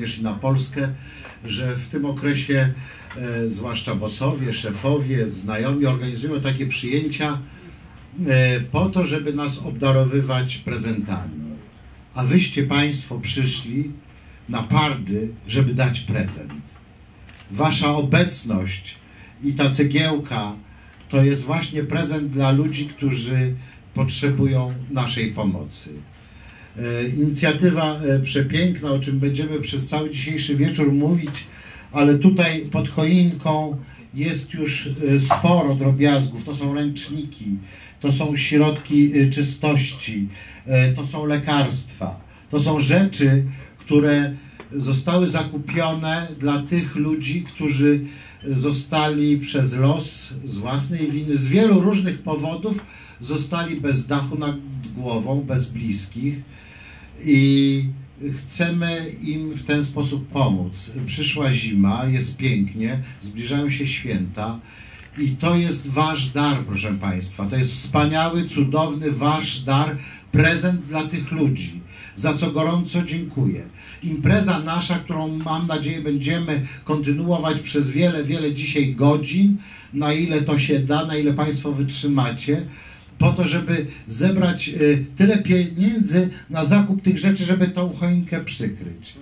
również i na Polskę, że w tym okresie e, zwłaszcza bossowie, szefowie, znajomi organizują takie przyjęcia e, po to, żeby nas obdarowywać prezentami. A wyście Państwo przyszli na pardy, żeby dać prezent. Wasza obecność i ta cegiełka to jest właśnie prezent dla ludzi, którzy potrzebują naszej pomocy. E, Inicjatywa e, przepiękna, o czym będziemy przez cały dzisiejszy wieczór mówić, ale tutaj pod choinką jest już e, sporo drobiazgów. To są ręczniki, to są środki czystości, to są lekarstwa. To są rzeczy, które zostały zakupione dla tych ludzi, którzy zostali przez los z własnej winy, z wielu różnych powodów, zostali bez dachu nad głową, bez bliskich i chcemy im w ten sposób pomóc. Przyszła zima, jest pięknie, zbliżają się święta i to jest wasz dar, proszę Państwa. To jest wspaniały, cudowny wasz dar, prezent dla tych ludzi, za co gorąco dziękuję. Impreza nasza, którą mam nadzieję będziemy kontynuować przez wiele, wiele dzisiaj godzin, na ile to się da, na ile Państwo wytrzymacie, po to, żeby zebrać y, tyle pieniędzy na zakup tych rzeczy, żeby tą choinkę przykryć.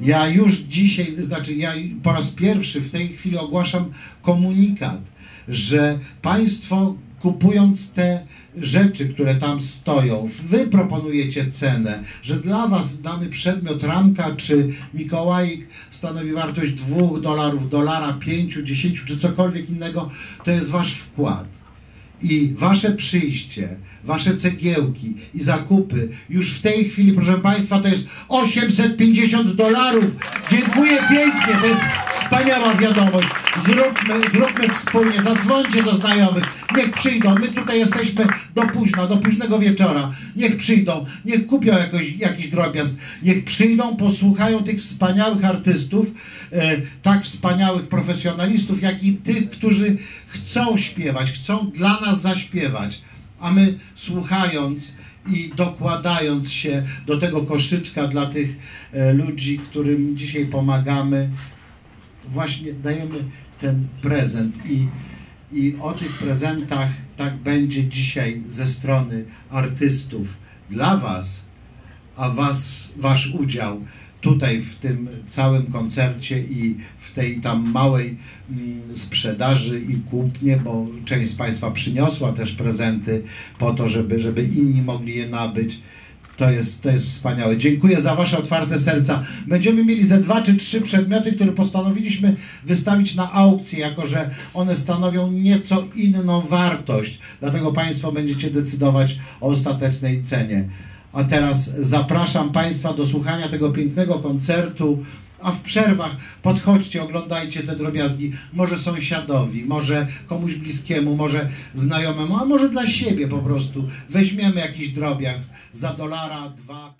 Ja już dzisiaj, znaczy ja po raz pierwszy w tej chwili ogłaszam komunikat, że Państwo kupując te rzeczy, które tam stoją, wy proponujecie cenę, że dla was dany przedmiot, ramka czy Mikołajek stanowi wartość 2 dolarów, dolara, 5, 10 czy cokolwiek innego, to jest wasz wkład. I wasze przyjście, wasze cegiełki i zakupy już w tej chwili, proszę Państwa, to jest 850 dolarów. Dziękuję pięknie, to jest wspaniała wiadomość. Zróbmy, zróbmy wspólnie, zadzwońcie do znajomych, niech przyjdą. My tutaj jesteśmy do późna, do późnego wieczora. Niech przyjdą, niech kupią jakoś, jakiś drobiazg, niech przyjdą, posłuchają tych wspaniałych artystów, e, tak wspaniałych profesjonalistów, jak i tych, którzy chcą śpiewać, chcą dla nas zaśpiewać. A my słuchając i dokładając się do tego koszyczka dla tych e, ludzi, którym dzisiaj pomagamy, właśnie dajemy ten prezent i, i o tych prezentach tak będzie dzisiaj ze strony artystów dla Was, a was, Wasz udział tutaj w tym całym koncercie i w tej tam małej mm, sprzedaży i kupnie, bo część z Państwa przyniosła też prezenty po to, żeby, żeby inni mogli je nabyć. To jest, to jest wspaniałe. Dziękuję za Wasze otwarte serca. Będziemy mieli ze dwa czy trzy przedmioty, które postanowiliśmy wystawić na aukcję, jako że one stanowią nieco inną wartość. Dlatego Państwo będziecie decydować o ostatecznej cenie. A teraz zapraszam Państwa do słuchania tego pięknego koncertu. A w przerwach podchodźcie, oglądajcie te drobiazgi. Może sąsiadowi, może komuś bliskiemu, może znajomemu, a może dla siebie po prostu. Weźmiemy jakiś drobiazg za dolara, dwa.